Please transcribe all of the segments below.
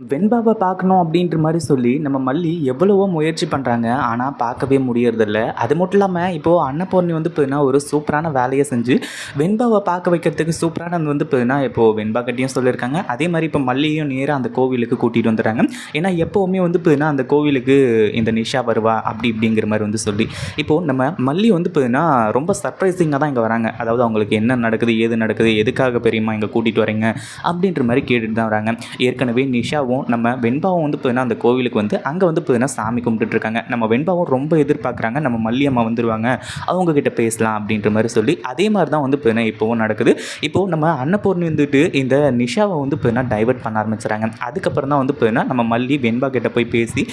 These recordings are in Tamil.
வெண்பாவை பார்க்கணும் அப்படின்ற மாதிரி சொல்லி நம்ம மல்லி எவ்வளவோ முயற்சி பண்ணுறாங்க ஆனால் பார்க்கவே முடியறதில்ல. அது மட்டும் இல்லாமல் இப்போது அன்னபூர்ணி வந்து பார்த்தீங்கன்னா ஒரு சூப்பரான வேலையை செஞ்சு வெண்பாவை பார்க்க வைக்கிறதுக்கு சூப்பரான வந்து பார்த்தீங்கன்னா இப்போது வெண்பா கட்டியும் சொல்லியிருக்காங்க. அதே மாதிரி இப்போ மல்லியும் நேராக அந்த கோவிலுக்கு கூட்டிகிட்டு வந்துடுறாங்க. ஏன்னா எப்போவுமே வந்து பார்த்தீங்கன்னா அந்த கோவிலுக்கு இந்த நிஷா வருவா அப்படி இப்படிங்கிற மாதிரி வந்து சொல்லி. இப்போது நம்ம மல்லி வந்து பார்த்தீங்கன்னா ரொம்ப சர்ப்ரைசிங்காக தான் இங்கே வராங்க. அதாவது அவங்களுக்கு என்ன நடக்குது ஏது நடக்குது எதுக்காக பெரியம்மா இங்கே கூட்டிகிட்டு வரீங்க அப்படின்ற மாதிரி கேட்டுட்டு தான் வராங்க. ஏற்கனவே நிஷா வெண்பாவும் நம்ம வெண்பாவும் வந்து பார்த்தீங்கன்னா அந்த கோவிலுக்கு வந்து அங்கே வந்து பார்த்தீங்கன்னா சாமி கும்பிட்டுருக்காங்க நம்ம வெண்பாவும் ரொம்ப எதிர்பார்க்குறாங்க. நம்ம மல்லியம்மா வந்துருவாங்க. அவங்கக்கிட்ட பேசலாம் அப்படின்ற மாதிரி சொல்லி அதே மாதிரி தான் வந்து பார்த்தீங்கன்னா இப்போவும் நடக்குது. இப்போது நம்ம அன்னபூர்ணி வந்துட்டு இந்த நிஷாவை வந்து பார்த்தீங்கன்னா டைவர்ட் பண்ண ஆரம்பிச்சுறாங்க. அதுக்கப்புறம் தான் வந்து பார்த்தீங்கன்னா நம்ம மல்லி வெண்பா கிட்ட போய் பேசி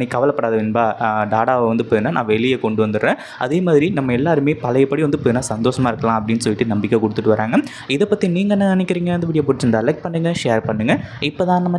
நீ கவலைப்படாத வெண்பா. டாடாவை வந்து பார்த்தீங்கன்னா நான் வெளியே கொண்டு வந்துடுறேன். அதே மாதிரி நம்ம எல்லாருமே பழையபடி வந்து பார்த்தீங்கன்னா சந்தோஷமாக இருக்கலாம் அப்படின்னு சொல்லிட்டு நம்பிக்கை கொடுத்துட்டு வராங்க. இதை பற்றி நீங்கள் என்ன நினைக்கிறீங்க? அந்த வீடியோ பிடிச்சிருந்தா லைக் பண்ணுங்கள் ஷேர் பண்ணுங்கள் இப்போ தான் நம்ம